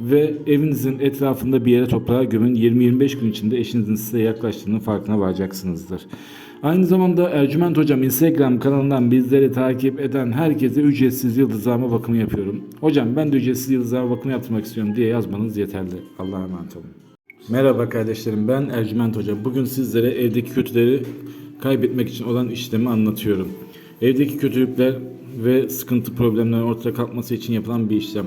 ve evinizin etrafında bir yere toprağa gömün. 20-25 gün içinde eşinizin size yaklaştığının farkına varacaksınızdır. Aynı zamanda Ercüment Hocam Instagram kanalından bizleri takip eden herkese ücretsiz yıldızlama bakımı yapıyorum. Hocam ben de ücretsiz yıldızlama bakımı yaptırmak istiyorum diye yazmanız yeterli. Allah'a emanet olun. Merhaba kardeşlerim ben Ercüment Hocam. Bugün sizlere evdeki kötüleri kaybetmek için olan işlemi anlatıyorum. Evdeki kötülükler ve sıkıntı problemlerin ortaya kalkması için yapılan bir işlem.